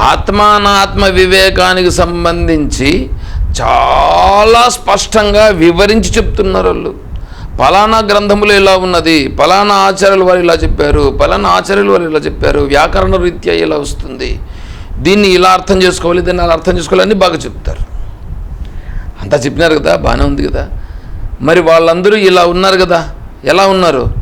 ఆత్మానాత్మ వివేకానికి సంబంధించి చాలా స్పష్టంగా వివరించి చెప్తున్నారు వాళ్ళు. పలానా గ్రంథములు ఇలా ఉన్నది పలానా ఆచార్యుల వారు ఇలా చెప్పారు పలానా ఆచార్యుల వారు ఇలా చెప్పారు వ్యాకరణ రీత్యా ఇలా వస్తుంది. దీన్ని ఇలా అర్థం చేసుకోవాలి దీన్ని అలా అర్థం చేసుకోవాలి అని బాగా చెప్తారు. అంతా చెప్పినారు కదా బాగానే ఉంది కదా. మరి వాళ్ళందరూ ఇలా ఉన్నారు కదా ఎలా ఉన్నారు?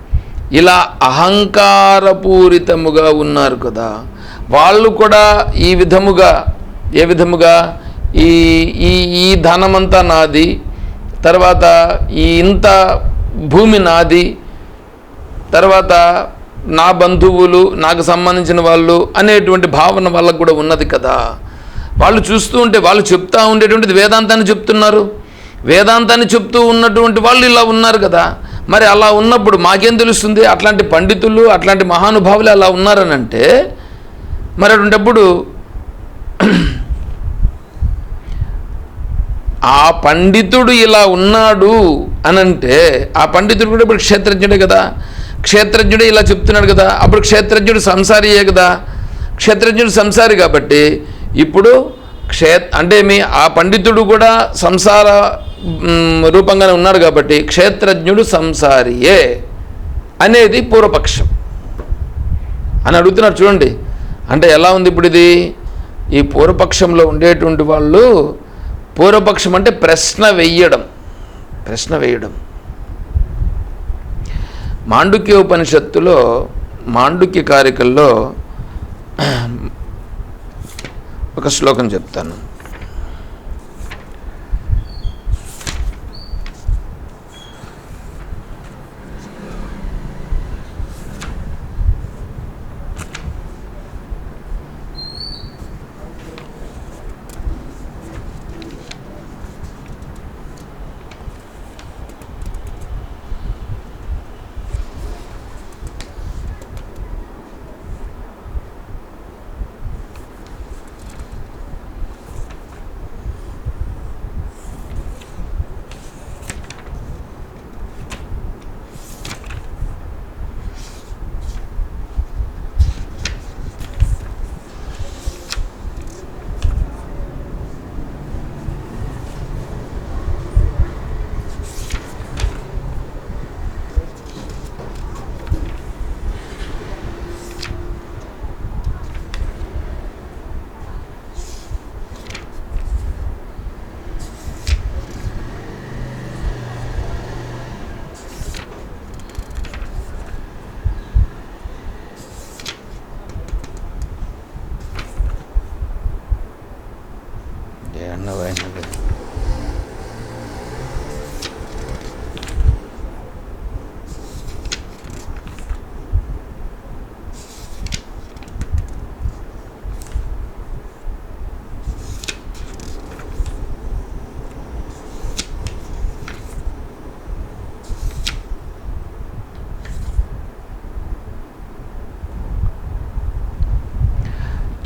ఇలా అహంకారపూరితముగా ఉన్నారు కదా. వాళ్ళు కూడా ఈ విధముగా ఏ విధముగా? ఈ ఈ ఈ ధనమంతా నాది తర్వాత ఈ ఇంత భూమి నాది తర్వాత నా బంధువులు నాకు సంబంధించిన వాళ్ళు అనేటువంటి భావన వాళ్ళకు కూడా ఉన్నది కదా. వాళ్ళు చూస్తూ ఉంటే వాళ్ళు చెప్తూ ఉండేటువంటిది వేదాంతాన్ని చెప్తున్నారు. వేదాంతాన్ని చెప్తూ ఉన్నటువంటి వాళ్ళు ఇలా ఉన్నారు కదా. మరి అలా ఉన్నప్పుడు మాకేం తెలుస్తుంది? అట్లాంటి పండితులు అట్లాంటి మహానుభావులు అలా ఉన్నారని అంటే మరి అటువంటిప్పుడు ఆ పండితుడు ఇలా ఉన్నాడు అనంటే ఆ పండితుడు కూడా ఇప్పుడు క్షేత్రజ్ఞుడే కదా. క్షేత్రజ్ఞుడే ఇలా చెప్తున్నాడు కదా. అప్పుడు క్షేత్రజ్ఞుడు సంసారియే కదా? క్షేత్రజ్ఞుడు సంసారి కాబట్టి ఇప్పుడు క్షే అంటే మీ ఆ పండితుడు కూడా సంసార రూపంగానే ఉన్నాడు కాబట్టి క్షేత్రజ్ఞుడు సంసారియే అనేది పూర్వపక్షం. అని అడుగుతున్నారు చూడండి. అంటే ఎలా ఉంది ఇప్పుడు ఇది? ఈ పూర్వపక్షంలో ఉండేటువంటి వాళ్ళు పూర్వపక్షం అంటే ప్రశ్న వెయ్యడం ప్రశ్న వేయడం. మాండుక్య ఉపనిషత్తులో మాండుక్య కారికల్లో ఒక శ్లోకం చెప్తాను.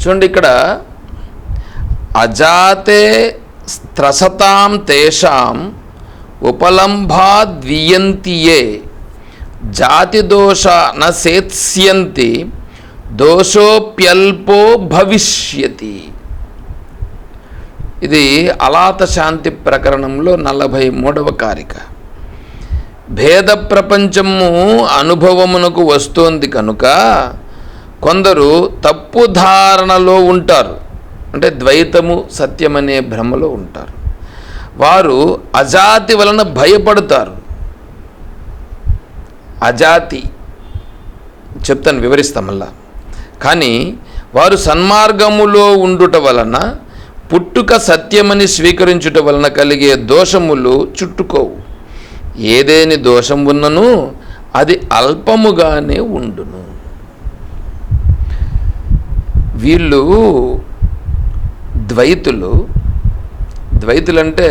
చూడండి ఇక్కడ. అజాతే స్త్రసతాం తేషాం ఉపలంభాద్వియంతియే జాతిదోష న సేత్స్యంతి దోషోప్యల్పో భవిష్యతి. ఇది అలాత శాంతి ప్రకరణంలో నలభై మూడవ కారిక. భేద ప్రపంచము అనుభవమునకు వస్తోంది కనుక కొందరు తప్పు ధారణలో ఉంటారు. అంటే ద్వైతము సత్యమనే భ్రమలో ఉంటారు. వారు అజాతి వలన భయపడతారు. అజాతి చెప్తాను వివరిస్తాం మళ్ళా. కానీ వారు సన్మార్గములో ఉండుట వలన పుట్టుక సత్యమని స్వీకరించుట వలన కలిగే దోషములు చుట్టుకోవు. ఏదేని దోషం ఉన్నను అది అల్పముగానే ఉండును. వీళ్ళు ద్వైతులు. ద్వైతులు అంటే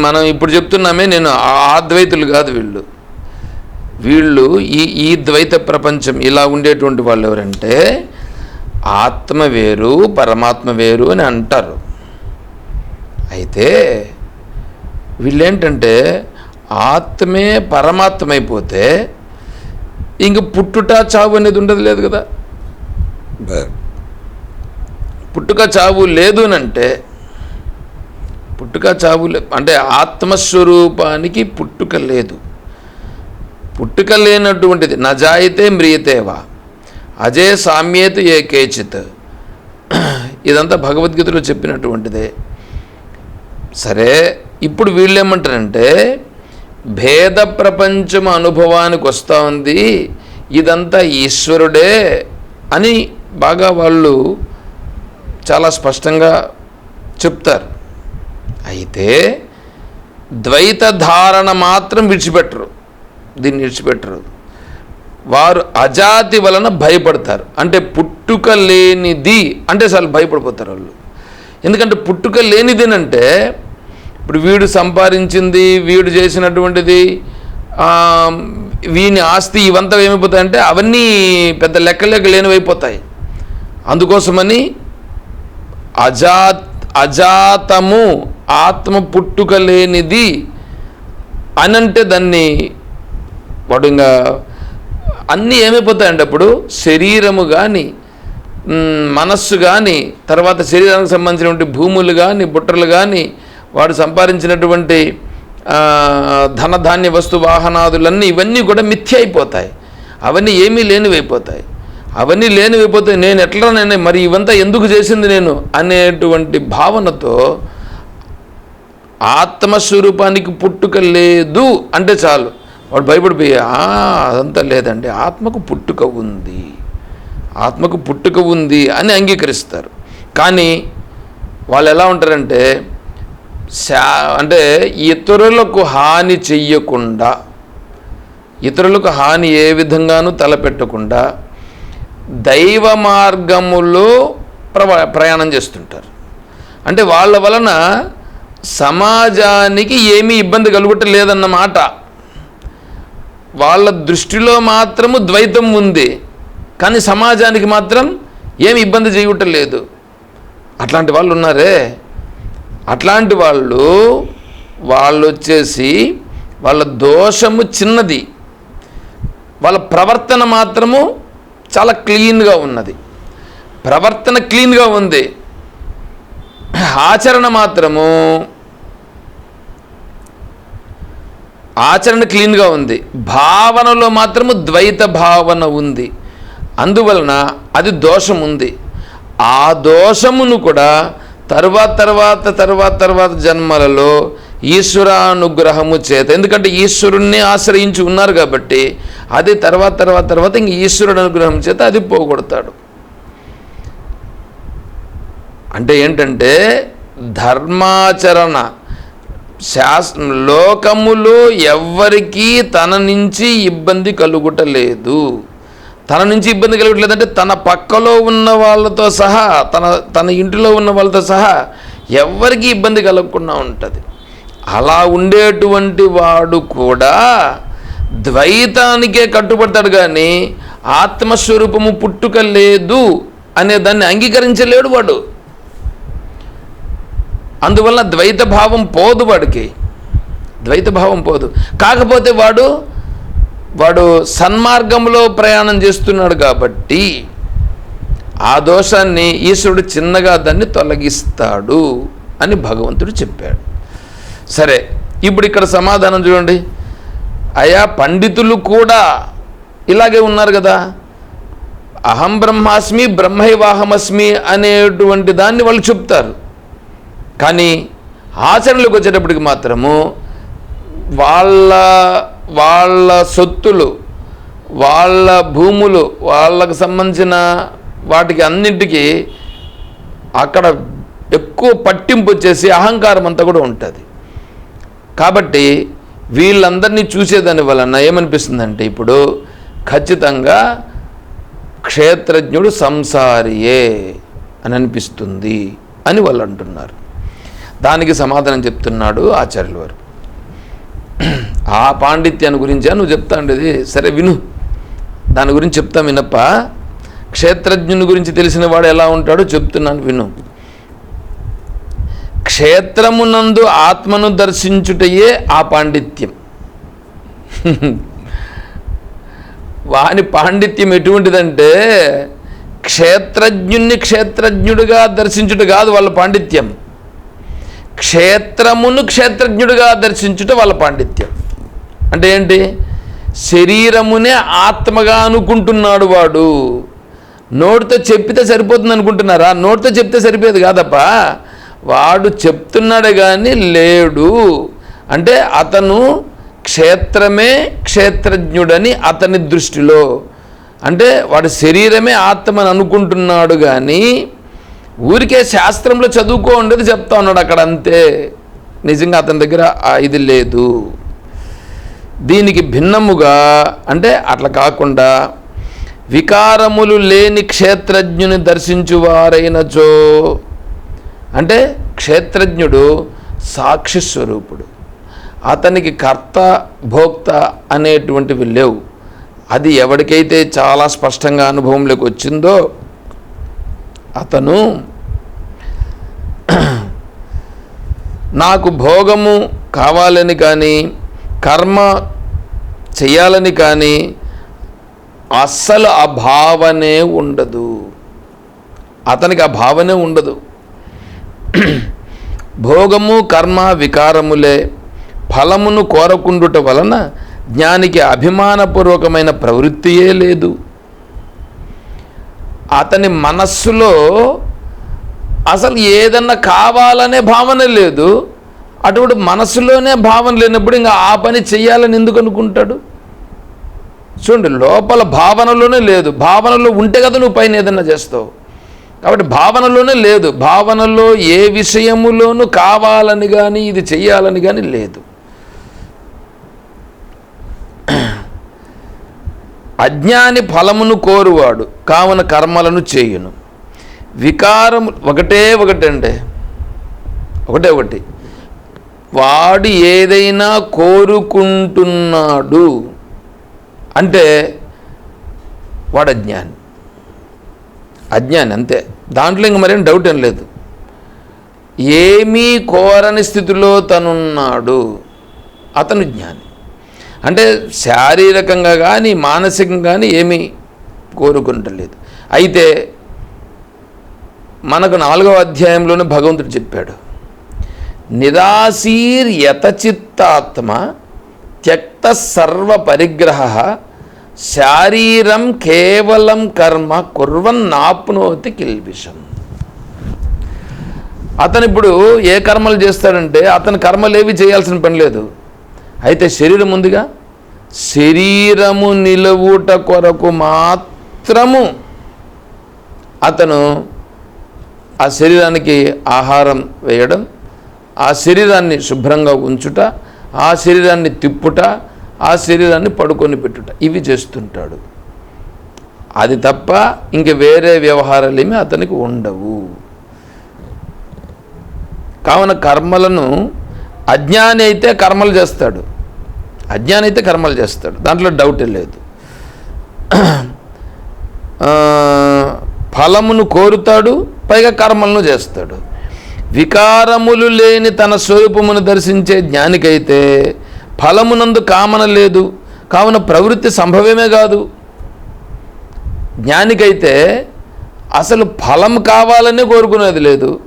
మనం ఇప్పుడు చెప్తున్నామే నేను ఆ అద్వైతులు కాదు వీళ్ళు. వీళ్ళు ఈ ఈ ద్వైత ప్రపంచం ఇలా ఉండేటువంటి వాళ్ళు ఎవరంటే ఆత్మ వేరు పరమాత్మ వేరు అని అంటారు. అయితే వీళ్ళేంటంటే ఆత్మే పరమాత్మైపోతే ఇంక పుట్టుట చావు అనేది ఉండదు లేదు కదా? పుట్టుక చావు లేదు అంటే పుట్టుక చావు లే అంటే ఆత్మస్వరూపానికి పుట్టుక లేదు. పుట్టుక లేనటువంటిది నజాయితే మ్రియతేవా అజే సామ్యేతు ఏ కేచిత్. ఇదంతా భగవద్గీతలో చెప్పినటువంటిదే. సరే ఇప్పుడు వీళ్ళేమంటారంటే భేద ప్రపంచం అనుభవానికి వస్తూ ఉంది ఇదంతా ఈశ్వరుడే అని బాగా వాళ్ళు చాలా స్పష్టంగా చెప్తారు. అయితే ద్వైత ధారణ మాత్రం విడిచిపెట్టరు. దీన్ని విడిచిపెట్టరు. వారు అజాతి వలన భయపడతారు. అంటే పుట్టుక లేనిది అంటే చాలా భయపడిపోతారు వాళ్ళు. ఎందుకంటే పుట్టుక లేనిదేనంటే ఇప్పుడు వీడు సంపాదించింది వీడు చేసినటువంటిది వీని ఆస్తి ఇవంతా ఏమైపోతాయంటే అవన్నీ పెద్ద లెక్కలేక లేనివైపోతాయి. అందుకోసమని అజాత్ అజాతము ఆత్మ పుట్టుక లేనిది అని అంటే దాన్ని వాడు ఇంకా అన్నీ ఏమైపోతాయంటే అప్పుడు శరీరము కానీ మనస్సు కానీ తర్వాత శరీరానికి సంబంధించినటువంటి భూములు కానీ బుట్టలు కానీ వాడు సంపాదించినటువంటి ధనధాన్య వస్తు వాహనాదులన్నీ ఇవన్నీ కూడా మిథ్య అయిపోతాయి. అవన్నీ ఏమీ లేనివైపోతాయి అవన్నీ లేనివైపోతే నేను ఎట్లా నేను మరి ఇవంతా ఎందుకు చేసింది నేను అనేటువంటి భావనతో ఆత్మస్వరూపానికి పుట్టుక లేదు అంటే చాలు. వాడు భయపడిపోయి అదంతా లేదండి ఆత్మకు పుట్టుక ఉంది ఆత్మకు పుట్టుక ఉంది అని అంగీకరిస్తారు. కానీ వాళ్ళు ఎలా ఉంటారంటే శా అంటే ఇతరులకు హాని చెయ్యకుండా ఇతరులకు హాని ఏ విధంగానూ తలపెట్టకుండా దైవ మార్గములో ప్రవ ప్రయాణం చేస్తుంటారు. అంటే వాళ్ళ వలన సమాజానికి ఏమీ ఇబ్బంది కలుగుటలేదన్నమాట వాళ్ళ దృష్టిలో మాత్రము ద్వైతం ఉంది కానీ సమాజానికి మాత్రం ఏమి ఇబ్బంది చేయటం లేదు అట్లాంటి వాళ్ళు ఉన్నారే? అట్లాంటి వాళ్ళు వాళ్ళు వచ్చేసి వాళ్ళ దోషము చిన్నది. వాళ్ళ ప్రవర్తన మాత్రము చాలా క్లీన్గా ఉన్నది. ప్రవర్తన క్లీన్గా ఉంది. ఆచరణ మాత్రము ఆచరణ క్లీన్గా ఉంది. భావనలో మాత్రము ద్వైత భావన ఉంది. అందువలన అది దోషం ఉంది ఆ దోషమును కూడా తర్వాత తర్వాత తర్వాత తర్వాత జన్మలలో ఈశ్వరానుగ్రహము చేత. ఎందుకంటే ఈశ్వరుణ్ణి ఆశ్రయించి ఉన్నారు కాబట్టి అది తర్వాత తర్వాత తర్వాత ఇంక ఈశ్వరుడు అనుగ్రహం చేత అది పోగొడతాడు. అంటే ఏంటంటే ధర్మాచరణ. శాస్ లోకములో ఎవ్వరికీ తన నుంచి ఇబ్బంది కలుగుటలేదు. తన నుంచి ఇబ్బంది కలుగుటలేదంటే తన పక్కలో ఉన్న వాళ్ళతో సహా తన తన ఇంటిలో ఉన్న వాళ్ళతో సహా ఎవ్వరికీ ఇబ్బంది కలగకుండా ఉంటుంది. అలా ఉండేటువంటి వాడు కూడా ద్వైతానికే కట్టుబడతాడు కానీ ఆత్మస్వరూపము పుట్టుక లేదు అనే దాన్ని అంగీకరించలేడు వాడు. అందువల్ల ద్వైత భావం పోదు వాడికి. ద్వైత భావం పోదు. కాకపోతే వాడు వాడు సన్మార్గంలో ప్రయాణం చేస్తున్నాడు కాబట్టి ఆ దోషాన్ని ఈశ్వరుడు చిన్నగా దాన్ని తొలగిస్తాడు అని భగవంతుడు చెప్పాడు. సరే ఇప్పుడు ఇక్కడ సమాధానం చూడండి. అయా పండితులు కూడా ఇలాగే ఉన్నారు కదా. అహం బ్రహ్మాస్మి బ్రహ్మైవాహమస్మి అనేటువంటి దాన్ని వాళ్ళు చెప్తారు. కానీ ఆచరణలోకి వచ్చేటప్పటికి మాత్రము వాళ్ళ వాళ్ళ సొత్తులు వాళ్ళ భూములు వాళ్ళకు సంబంధించిన వాటికి అన్నింటికి అక్కడ ఎక్కువ పట్టింపు వచ్చేసి అహంకారం అంతా కూడా ఉంటుంది. కాబట్టి వీళ్ళందరినీ చూసేదాని వలన ఏమనిపిస్తుందంటే ఇప్పుడు ఖచ్చితంగా క్షేత్రజ్ఞుడు సంసారియే అని అనిపిస్తుంది అని వాళ్ళు అంటున్నారు. దానికి సమాధానం చెప్తున్నాడు ఆచార్యుల వారు. ఆ పాండిత్యాన్ని గురించే నువ్వు చెప్తా ఉండేది సరే విను. దాని గురించి చెప్తా వినప్ప. క్షేత్రజ్ఞుని గురించి తెలిసిన వాడు ఎలా ఉంటాడో చెప్తున్నాను విను. క్షేత్రమునందు ఆత్మను దర్శించుటయే ఆ పాండిత్యం. వాని పాండిత్యం ఎటువంటిదంటే క్షేత్రజ్ఞుణ్ణి క్షేత్రజ్ఞుడిగా దర్శించుట కాదు వాళ్ళ పాండిత్యం. క్షేత్రమును క్షేత్రజ్ఞుడిగా దర్శించుట వాళ్ళ పాండిత్యం. అంటే ఏంటి? శరీరమునే ఆత్మగా అనుకుంటున్నాడు వాడు. నోటితో చెప్పితే సరిపోతుంది అనుకుంటున్నారా నోటితో చెప్తే సరిపోయేది కాదప్పా? వాడు చెప్తున్నాడు కానీ లేడు. అంటే అతను క్షేత్రమే క్షేత్రజ్ఞుడని అతని దృష్టిలో. అంటే వాడి శరీరమే ఆత్మని అనుకుంటున్నాడు కానీ ఊరికే శాస్త్రంలో చదువుకో ఉండేది చెప్తా ఉన్నాడు అక్కడ అంతే. నిజంగా అతని దగ్గర ఇది లేదు. దీనికి భిన్నముగా అంటే అట్లా కాకుండా వికారములు లేని క్షేత్రజ్ఞుని దర్శించువారైనచో అంటే క్షేత్రజ్ఞుడు సాక్షి స్వరూపుడు. అతనికి కర్త భోక్త అనేటువంటివి లేవు. అది ఎవరికైతే చాలా స్పష్టంగా అనుభవంలోకి వచ్చిందో అతను నాకు భోగము కావాలని కానీ కర్మ చేయాలని కానీ అస్సలు ఆ భావనే ఉండదు. అతనికి ఆ భావనే ఉండదు. భోగము కర్మ వికారములే ఫలమును కోరకుండుట వలన జ్ఞానికి అభిమానపూర్వకమైన ప్రవృత్తియే లేదు. అతని మనస్సులో అసలు ఏదన్నా కావాలనే భావన లేదు. అటువంటి మనసులోనే భావన లేనప్పుడు ఇంకా ఆ పని చెయ్యాలని ఎందుకు అనుకుంటాడు? చూడండి లోపల భావనలోనే లేదు. భావనలో ఉంటే కదా నువ్వు పైన ఏదన్నా చేస్తావు. కాబట్టి భావనలోనే లేదు. భావనలో ఏ విషయములోనూ కావాలని కానీ ఇది చెయ్యాలని కానీ లేదు. అజ్ఞాని ఫలమును కోరువాడు కావున కర్మలను చేయును. వికారము ఒకటే ఒకటండి ఒకటే ఒకటి. వాడు ఏదైనా కోరుకుంటున్నాడు అంటే వాడు అజ్ఞాని. అజ్ఞాని అంతే. దాంట్లో ఇంక మరేం డౌట్ ఏం లేదు. ఏమీ కోరని స్థితిలో తనున్నాడు అతను జ్ఞాని. అంటే శారీరకంగా కానీ మానసికంగా కానీ ఏమీ కోరుకుంటలేదు. అయితే మనకు నాలుగవ అధ్యాయంలోనే భగవంతుడు చెప్పాడు. నిరాశీర్ యతచిత్తాత్మ త్యక్త సర్వ పరిగ్రహ శారీరం కేవలం కర్మ కుర్వన్నాప్నోతి కిల్బిషం. అతను ఇప్పుడు ఏ కర్మలు చేస్తాడంటే అతని కర్మలేవి చేయాల్సిన పని లేదు. అయితే శరీరం ఉందిగా? శరీరము నిలువుట కొరకు మాత్రము అతను ఆ శరీరానికి ఆహారం వేయడం ఆ శరీరాన్ని శుభ్రంగా ఉంచుట ఆ శరీరాన్ని తిప్పుట ఆ శరీరాన్ని పడుకొని పెట్టుట. ఇవి చేస్తుంటాడు. అది తప్ప ఇంక వేరే వ్యవహారాలు ఏమీ అతనికి ఉండవు. కావున కర్మలను అజ్ఞాని అయితే కర్మలు చేస్తాడు. అజ్ఞాని అయితే కర్మలు చేస్తాడు. దాంట్లో డౌటే లేదు. ఫలమును కోరుతాడు పైగా కర్మలను చేస్తాడు. వికారములు లేని తన స్వరూపమును దర్శించే జ్ఞానికైతే ఫలమునందు కామన లేదు. కావున ప్రవృత్తి సంభవమే కాదు. జ్ఞానికైతే అసలు ఫలం కావాలనే కోరుకునేది లేదు.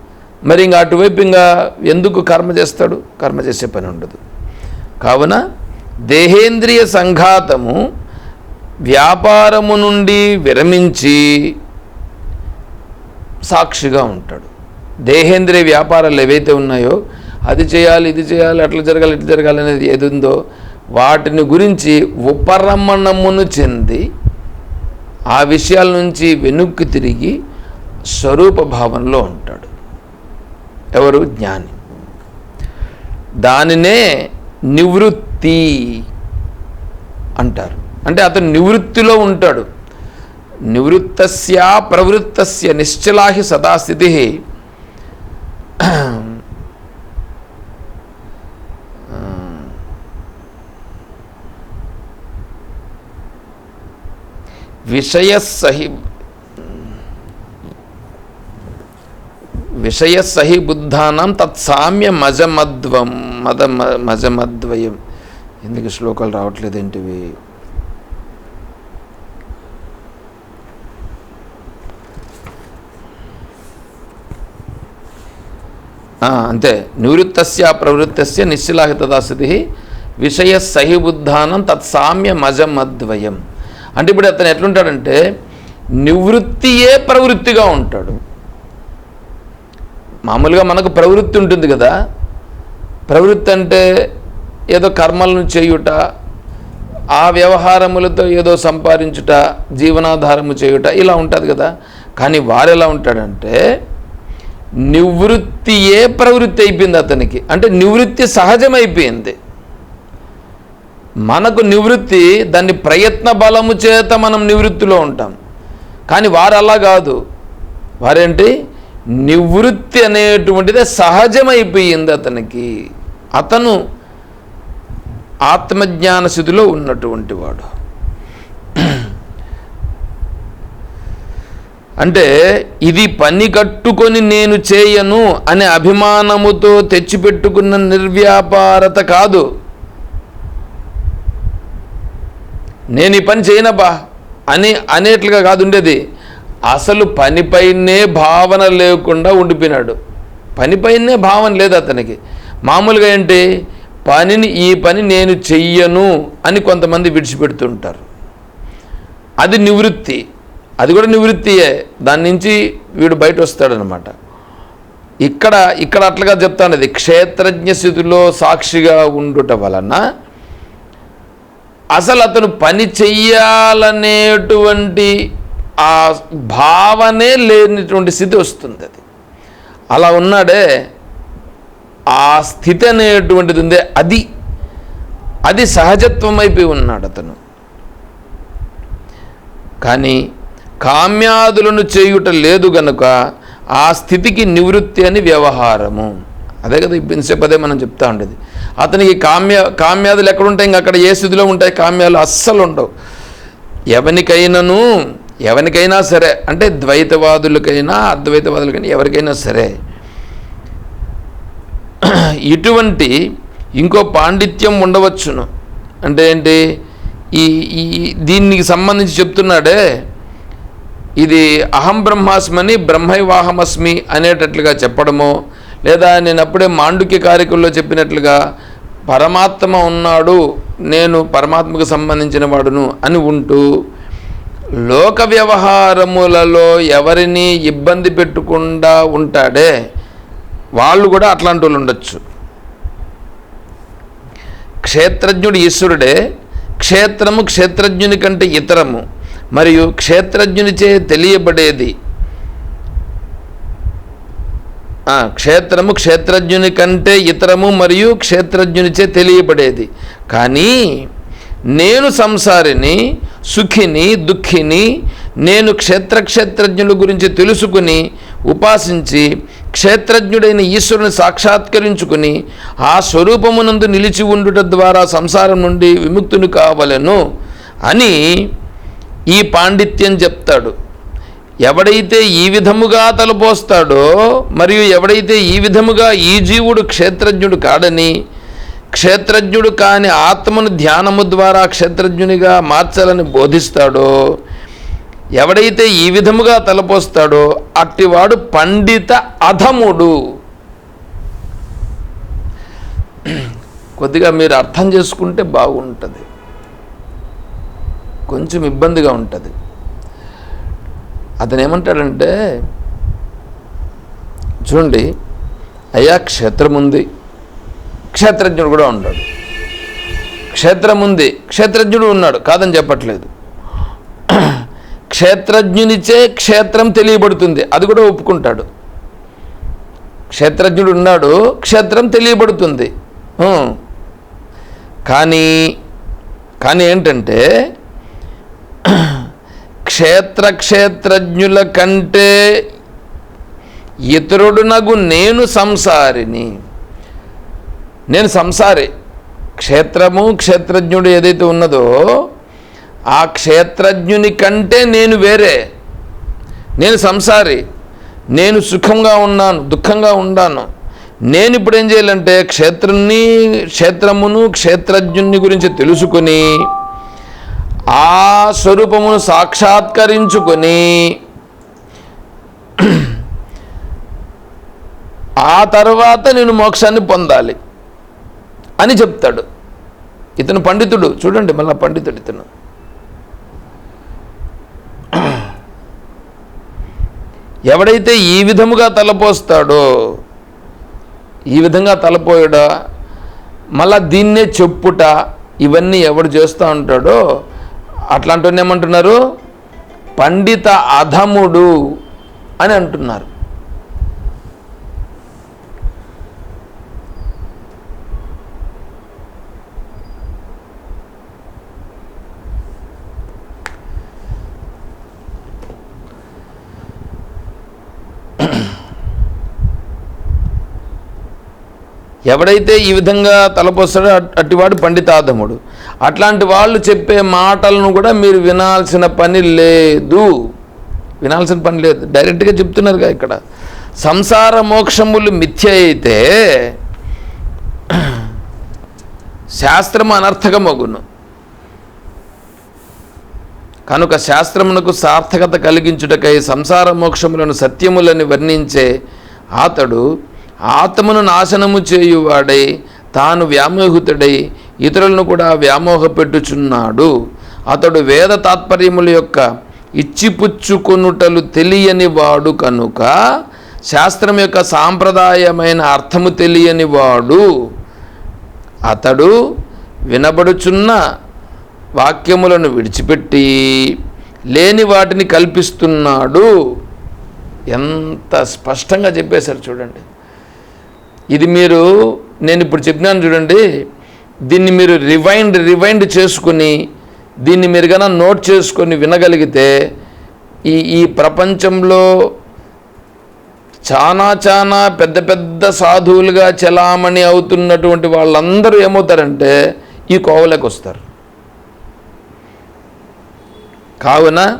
మరి ఇంకా అటువైపు ఇంకా ఎందుకు కర్మ చేస్తాడు? కర్మ చేసే పని ఉండదు. కావున దేహేంద్రియ సంఘాతము వ్యాపారము నుండి విరమించి సాక్షిగా ఉంటాడు. దేహేంద్రియ వ్యాపారాలు ఏవైతే ఉన్నాయో అది చేయాలి ఇది చేయాలి అట్లా జరగాలి ఇట్లా జరగాలి అనేది ఏది ఉందో వాటిని గురించి ఉపరమణమును చెంది ఆ విషయాల నుంచి వెనుక్కి తిరిగి స్వరూప భావనలో ఉంటాడు. ఎవరు? జ్ఞాని. దానినే నివృత్తి అంటారు. అంటే అతను నివృత్తిలో ఉంటాడు. నివృత్తస్య ప్రవృత్తస్య నిశ్చలాహి సదాస్థితి విషయసహి విషయసహి బుద్ధానం తత్సామ్య మజమద్వం మద మజమద్వయం. ఎందుకు శ్లోకాలు రావట్లేదు ఏంటివి అంతే. నివృత్తస్య ప్రవృత్తస్య నిశ్చలాహిత దాసతి విషయ సహిబుద్ధానం తత్సామ్య మజమద్వయం అంటే ఇప్పుడు అతను ఎట్లుంటాడంటే నివృత్తియే ప్రవృత్తిగా ఉంటాడు. మామూలుగా మనకు ప్రవృత్తి ఉంటుంది కదా ప్రవృత్తి అంటే ఏదో కర్మలను చేయుట ఆ వ్యవహారములతో ఏదో సంపాదించుట జీవనాధారము చేయుట ఇలా ఉంటుంది కదా. కానీ వారు ఎలా ఉంటాడంటే నివృత్తియే ప్రవృత్తి అయిపోయింది అతనికి. అంటే నివృత్తి సహజమైపోయింది. మనకు నివృత్తి దాన్ని ప్రయత్న బలము చేత మనం నివృత్తిలో ఉంటాం. కానీ వారు అలా కాదు. వారేంటి? నివృత్తి అనేటువంటిది సహజమైపోయింది అతనికి. అతను ఆత్మజ్ఞాన స్థితిలో ఉన్నటువంటి వాడు. అంటే ఇది పని కట్టుకొని నేను చేయను అనే అభిమానముతో తెచ్చిపెట్టుకున్న నిర్వ్యాపారత కాదు. నేను ఈ పని చేయనబ్బా అని అనేట్లుగా కాదు ఉండేది అసలు పనిపైనే భావన లేకుండా ఉండిపోయినాడు. పనిపైనే భావన లేదు అతనికి. మామూలుగా ఏంటి? పనిని ఈ పని నేను చెయ్యను అని కొంతమంది విడిచిపెడుతుంటారు. అది నివృత్తి. అది కూడా నివృత్తియే. దాని నుంచి వీడు బయట వస్తాడనమాట ఇక్కడ ఇక్కడ అట్లుగా చెప్తానది క్షేత్రజ్ఞ స్థితిలో సాక్షిగా ఉండుట వలన అసలు అతను పని చెయ్యాలనేటువంటి ఆ భావనే లేనటువంటి స్థితి వస్తుంది అది. అలా ఉన్నాడే ఆ స్థితి అనేటువంటిది ఉందే అది. అది సహజత్వం అయిపోయి ఉన్నాడు అతను. కానీ కామ్యాదులను చేయుట లేదు గనుక ఆ స్థితికి నివృత్తి అని వ్యవహారము. అదే కదా ఇంతసేపు పదే మనం చెప్తా ఉండేది. అతనికి కామ్య కామ్యాదులు ఎక్కడ ఉంటాయి ఇంక అక్కడ ఏ స్థితిలో ఉంటాయి? కామ్యాలు అస్సలు ఉండవు. ఎవరికైనాను ఎవరికైనా సరే అంటే ద్వైతవాదులకైనా అద్వైతవాదులకైనా ఎవరికైనా సరే ఇటువంటి ఇంకో పాండిత్యం ఉండవచ్చును. అంటే ఏంటి? ఈ ఈ దీనికి సంబంధించి చెప్తున్నాడే ఇది అహం బ్రహ్మాస్మని బ్రహ్మైవాహమస్మి అనేటట్లుగా చెప్పడము లేదా నేను అప్పుడే మాండుక్య కారికల్లో చెప్పినట్లుగా పరమాత్మ ఉన్నాడు నేను పరమాత్మకు సంబంధించిన వాడును అని ఉంటూ లోక వ్యవహారములలో ఎవరిని ఇబ్బంది పెట్టకుండా ఉంటాడే వాళ్ళు కూడా అట్లాంటి వాళ్ళు ఉండొచ్చు. క్షేత్రజ్ఞుడు ఈశ్వరుడే క్షేత్రము క్షేత్రజ్ఞుని కంటే ఇతరము మరియు క్షేత్రజ్ఞునిచే తెలియబడేది ఆ, క్షేత్రము క్షేత్రజ్ఞుని కంటే ఇతరము మరియు క్షేత్రజ్ఞునిచే తెలియబడేది. కానీ నేను సంసారిని సుఖిని దుఃఖిని నేను క్షేత్ర క్షేత్రజ్ఞుల గురించి తెలుసుకుని ఉపాసించి క్షేత్రజ్ఞుడైన ఈశ్వరుని సాక్షాత్కరించుకుని ఆ స్వరూపమునందు నిలిచి ఉండుట ద్వారా సంసారం నుండి విముక్తుని కావలెను అని ఈ పాండిత్యం చెప్తాడు. ఎవడైతే ఈ విధముగా తలపోస్తాడో మరియు ఎవడైతే ఈ విధముగా ఈ జీవుడు క్షేత్రజ్ఞుడు కాడని క్షేత్రజ్ఞుడు కాని ఆత్మను ధ్యానము ద్వారా క్షేత్రజ్ఞునిగా మార్చాలని బోధిస్తాడో ఎవడైతే ఈ విధముగా తలపోస్తాడో అట్టివాడు పండిత అధముడు. కొద్దిగా మీరు అర్థం చేసుకుంటే బాగుంటుంది. కొంచెం ఇబ్బందిగా ఉంటుంది. అతను ఏమంటాడంటే చూడండి అయ్యా క్షేత్రం ఉంది క్షేత్రజ్ఞుడు కూడా ఉన్నాడు. క్షేత్రం ఉంది క్షేత్రజ్ఞుడు ఉన్నాడు. కాదని చెప్పట్లేదు. క్షేత్రజ్ఞునిచే క్షేత్రం తెలియబడుతుంది. అది కూడా ఒప్పుకుంటాడు. క్షేత్రజ్ఞుడు ఉన్నాడు క్షేత్రం తెలియబడుతుంది. కానీ కానీ ఏంటంటే క్షేత్ర క్షేత్రజ్ఞుల కంటే ఇతరుడునగు నేను సంసారిని. నేను సంసారి. క్షేత్రము క్షేత్రజ్ఞుడు ఏదైతే ఉన్నదో ఆ క్షేత్రజ్ఞుని కంటే నేను వేరే. నేను సంసారి. నేను సుఖంగా ఉన్నాను దుఃఖంగా ఉన్నాను నేను ఇప్పుడు ఏం చేయాలంటే క్షేత్రుని క్షేత్రమును క్షేత్రజ్ఞుని గురించి తెలుసుకొని ఆ స్వరూపమును సాక్షాత్కరించుకొని ఆ తర్వాత నేను మోక్షాన్ని పొందాలి అని చెప్తాడు. ఇతను పండితుడు. చూడండి మళ్ళీ పండితుడు ఇతను. ఎవడైతే ఈ విధముగా తలపోస్తాడో ఈ విధంగా తలపోయడా మళ్ళా దీన్నే చెప్పుట ఇవన్నీ ఎవడు చేస్తూ ఉంటాడో అట్లాంటి ఏమంటున్నారు? పండిత అధముడు అని అంటున్నారు. ఎవడైతే ఈ విధంగా తలపోస్తాడో అట్టివాడు పండితాధముడు అట్లాంటి వాళ్ళు చెప్పే మాటలను కూడా మీరు వినాల్సిన పని లేదు. వినాల్సిన పని లేదు. డైరెక్ట్గా చెప్తున్నారుగా ఇక్కడ. సంసార మోక్షములు మిథ్య అయితే శాస్త్రము అనర్థకమగును కనుక శాస్త్రమునకు సార్థకత కలిగించుటకై సంసార మోక్షములను సత్యములని వర్ణించే అతడు ఆత్మను నాశనము చేయువాడై తాను వ్యామోహితుడై ఇతరులను కూడా వ్యామోహపెట్టుచున్నాడు. అతడు వేద తాత్పర్యముల యొక్క ఇచ్చిపుచ్చుకొనుటలు తెలియని వాడు కనుక శాస్త్రం యొక్క సాంప్రదాయమైన అర్థము తెలియని వాడు. అతడు వినబడుచున్న వాక్యములను విడిచిపెట్టి లేని వాటిని కల్పిస్తున్నాడు. ఎంత స్పష్టంగా చెప్పేశారు చూడండి. ఇది మీరు నేను ఇప్పుడు చెప్పినాను చూడండి దీన్ని మీరు రివైండ్ రివైండ్ చేసుకుని దీన్ని మీరు కన్నా నోట్ చేసుకొని వినగలిగితే ఈ ఈ ప్రపంచంలో చాలా చాలా పెద్ద పెద్ద సాధువులుగా చలామణి అవుతున్నటువంటి వాళ్ళందరూ ఏమవుతారంటే ఈ కోవలోకి వస్తారు. కావున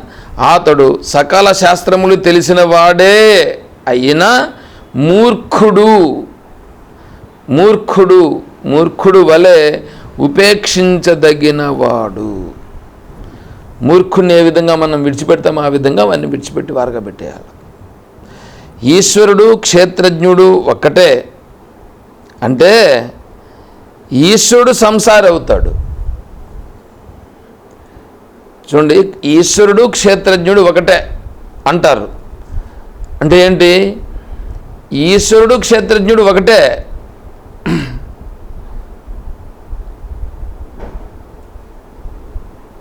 అతడు సకల శాస్త్రములు తెలిసిన వాడే అయినా మూర్ఖుడు. మూర్ఖుడు మూర్ఖుడు వలె ఉపేక్షించదగిన వాడు మూర్ఖుని ఏ విధంగా మనం విడిచిపెడతామో ఆ విధంగా అవన్నీ విడిచిపెట్టి వారుగా పెట్టేయాలి. ఈశ్వరుడు క్షేత్రజ్ఞుడు ఒక్కటే. అంటే ఈశ్వరుడు సంసారి అవుతాడు చూడండి ఈశ్వరుడు క్షేత్రజ్ఞుడు ఒకటే అంటారు. అంటే ఏంటి? ఈశ్వరుడు క్షేత్రజ్ఞుడు ఒకటే.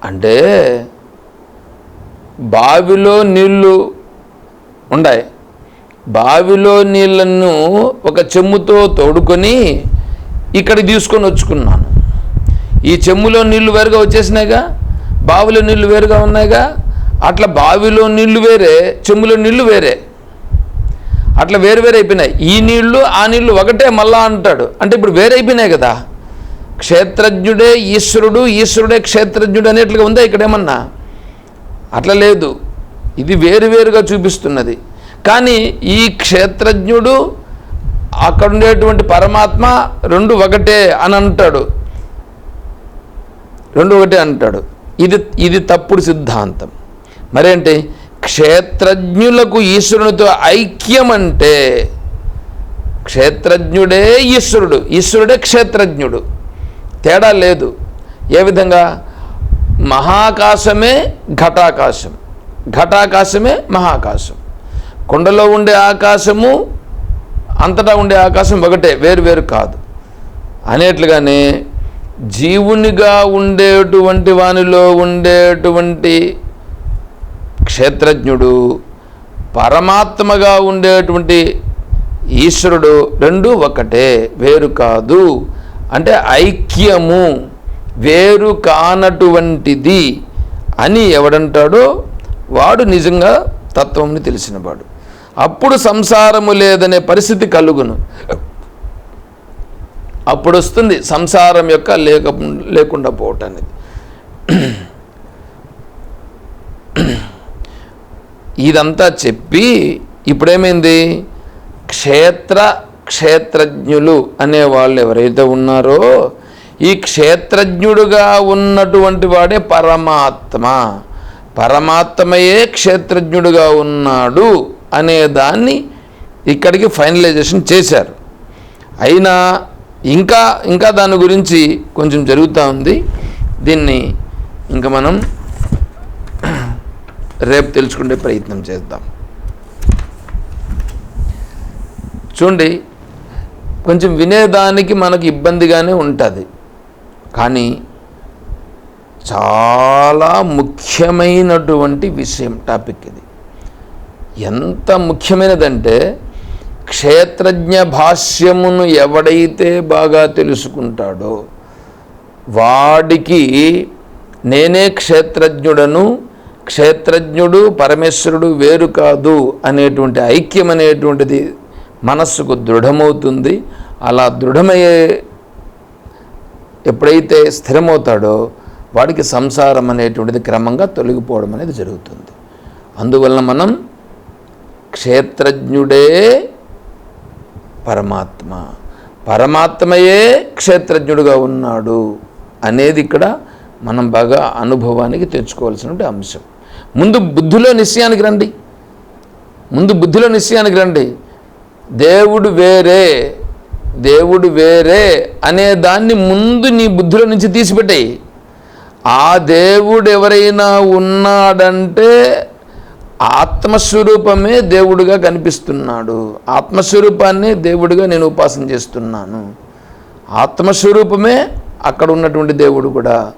అంటే బావిలో నీళ్ళు ఉన్నాయి బావిలో నీళ్ళను ఒక చెమ్ముతో తోడుకొని ఇక్కడికి తీసుకొని వచ్చుకున్నాను. ఈ చెమ్ములో నీళ్ళు వేరుగా వచ్చేసినాయిగా? బావిలో నీళ్ళు వేరుగా ఉన్నాయిగా? అట్లా బావిలో నీళ్ళు వేరే చెమ్ములో నీళ్ళు వేరే. అట్లా వేరు వేరు అయిపోయినాయి. ఈ నీళ్ళు ఆ నీళ్ళు ఒకటే మళ్ళా అంటాడు. అంటే ఇప్పుడు వేరే అయిపోయినాయి కదా? క్షేత్రజ్ఞుడే ఈశ్వరుడు ఈశ్వరుడే క్షేత్రజ్ఞుడు అనేట్లుగా ఉందా ఇక్కడేమన్నా? అట్లా లేదు. ఇది వేరువేరుగా చూపిస్తున్నది. కానీ ఈ క్షేత్రజ్ఞుడు అక్కడ ఉండేటువంటి పరమాత్మ రెండు ఒకటే అని అంటాడు. రెండు ఒకటే అంటాడు. ఇది ఇది తప్పుడు సిద్ధాంతం. మరేంటి? క్షేత్రజ్ఞులకు ఈశ్వరునితో ఐక్యం అంటే క్షేత్రజ్ఞుడే ఈశ్వరుడు ఈశ్వరుడే క్షేత్రజ్ఞుడు. తేడా లేదు. ఏ విధంగా? మహాకాశమే ఘటాకాశం. ఘటాకాశమే మహాకాశం. కొండలో ఉండే ఆకాశము అంతటా ఉండే ఆకాశం ఒకటే వేరు వేరు కాదు. అనేట్లుగానే జీవునిగా ఉండేటువంటి వానిలో ఉండేటువంటి క్షేత్రజ్ఞుడు పరమాత్మగా ఉండేటువంటి ఈశ్వరుడు రెండు ఒకటే వేరు కాదు. అంటే ఐక్యము వేరు కానటువంటిది అని ఎవడంటాడో వాడు నిజంగా తత్వంని తెలిసినవాడు. అప్పుడు సంసారము లేదనే పరిస్థితి కలుగును. అప్పుడు వస్తుంది సంసారం యొక్క లేక లేకుండా పోవటం అనేది ఇదంతా చెప్పి ఇప్పుడేమైంది? క్షేత్ర క్షేత్రజ్ఞులు అనే వాళ్ళు ఎవరైతే ఉన్నారో ఈ క్షేత్రజ్ఞుడుగా ఉన్నటువంటి వాడే పరమాత్మ. పరమాత్మయే క్షేత్రజ్ఞుడుగా ఉన్నాడు అనే దాన్ని ఇక్కడికి ఫైనలైజేషన్ చేశారు. అయినా ఇంకా ఇంకా దాని గురించి కొంచెం జరుగుతూ ఉంది. దీన్ని ఇంకా మనం రేపు తెలుసుకునే ప్రయత్నం చేద్దాం. చూడండి కొంచెం వినేదానికి మనకు ఇబ్బందిగానే ఉంటుంది. కానీ చాలా ముఖ్యమైనటువంటి విషయం టాపిక్ ఇది. ఎంత ముఖ్యమైనదంటే క్షేత్రజ్ఞ భాష్యమును ఎవడైతే బాగా తెలుసుకుంటాడో వాడికి నేనే క్షేత్రజ్ఞుడను క్షేత్రజ్ఞుడు పరమేశ్వరుడు వేరు కాదు అనేటువంటి ఐక్యం అనేటువంటిది మనస్సుకు దృఢమవుతుంది. అలా దృఢమయ్యే ఎప్పుడైతే స్థిరమవుతాడో వాడికి సంసారం అనేటువంటిది క్రమంగా తొలగిపోవడం అనేది జరుగుతుంది. అందువలన మనం క్షేత్రజ్ఞుడే పరమాత్మ. పరమాత్మయే క్షేత్రజ్ఞుడుగా ఉన్నాడు అనేది ఇక్కడ మనం బాగా అనుభవానికి తెచ్చుకోవాల్సిన అంశం. ముందు బుద్ధిలో నిశ్చయానికి రండి. ముందు బుద్ధిలో నిశ్చయానికి రండి. దేవుడు వేరే దేవుడు వేరే అనే దాన్ని ముందు నీ బుద్ధిలో నుంచి తీసిపెట్టాయి. ఆ దేవుడు ఎవరైనా ఉన్నాడంటే ఆత్మస్వరూపమే దేవుడుగా కనిపిస్తున్నాడు. ఆత్మస్వరూపాన్ని దేవుడిగా నేను ఉపాసన చేస్తున్నాను. ఆత్మస్వరూపమే అక్కడ ఉన్నటువంటి దేవుడు కూడా.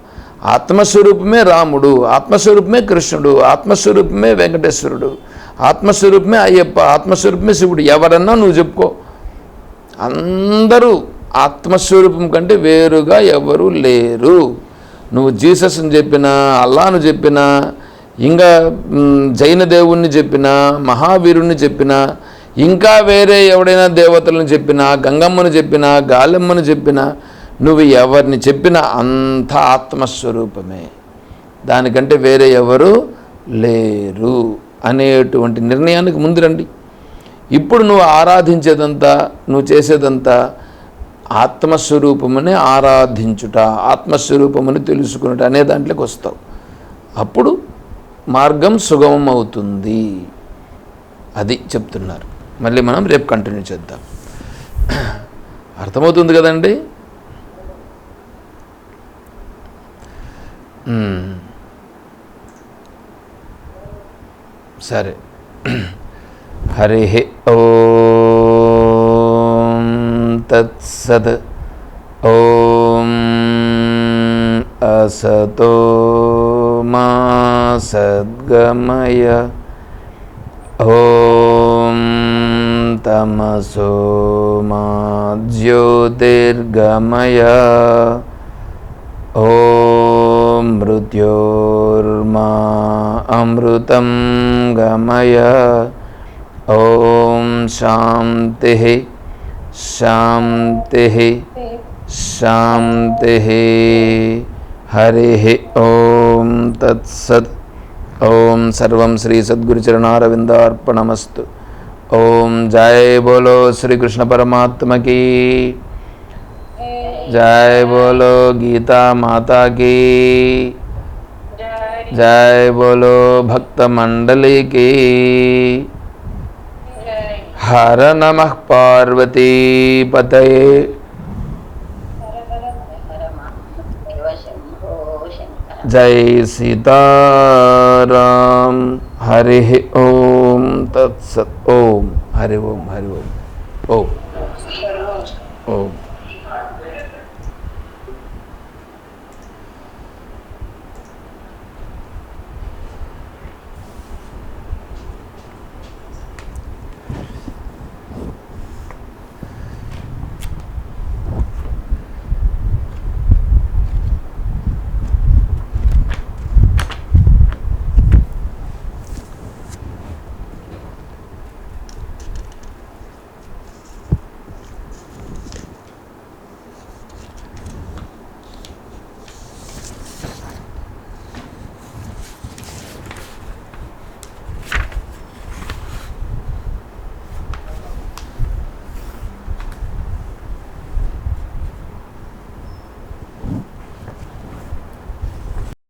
ఆత్మస్వరూపమే రాముడు ఆత్మస్వరూపమే కృష్ణుడు ఆత్మస్వరూపమే వెంకటేశ్వరుడు. ఆత్మస్వరూపమే అయ్యప్ప ఆత్మస్వరూపమే శివుడు. ఎవరన్నా నువ్వు చెప్పుకో. అందరూ ఆత్మస్వరూపం కంటే వేరుగా ఎవరు లేరు. నువ్వు జీసస్ని చెప్పినా అల్లాను చెప్పినా ఇంకా జైన దేవుణ్ణి చెప్పినా మహావీరుణ్ణి చెప్పినా ఇంకా వేరే ఎవడైనా దేవతలను చెప్పినా గంగమ్మను చెప్పినా గాలమ్మను చెప్పినా నువ్వు ఎవరిని చెప్పినా అంత ఆత్మస్వరూపమే. దానికంటే వేరే ఎవరు లేరు. అనేటువంటి నిర్ణయానికి ముందు రండి ఇప్పుడు నువ్వు ఆరాధించేదంతా నువ్వు చేసేదంతా ఆత్మస్వరూపమని ఆరాధించుట ఆత్మస్వరూపముని తెలుసుకునుట అనే దాంట్లోకి వస్తావు. అప్పుడు మార్గం సుగమం అవుతుంది. అది చెప్తున్నారు. మళ్ళీ మనం రేపు కంటిన్యూ చేద్దాం. అర్థమవుతుంది కదండి? సరే హరి ఓం తత్సత్ ఓం అసతో మా సద్గమయ ఓం తమసో మా జ్యోతిర్గమయ ఓం మృత్యోర్మా అమృతం గమయ ఓం శాంతి శాంతి శాంతి హరి ఓం తత్సత్ ఓం సర్వం శ్రీ సద్గురుచరణారవిందార్పణమస్తు ఓం జయ బోలో శ్రీకృష్ణ పరమాత్మకి जय बोलो गीता माता की। जय बोलो भक्त मंडली की। हर नमः पार्वती पतये। जय सीताराम। हरि ओम। तत्सत ओम। हरि ओम हरि ओम। ओम। ओम।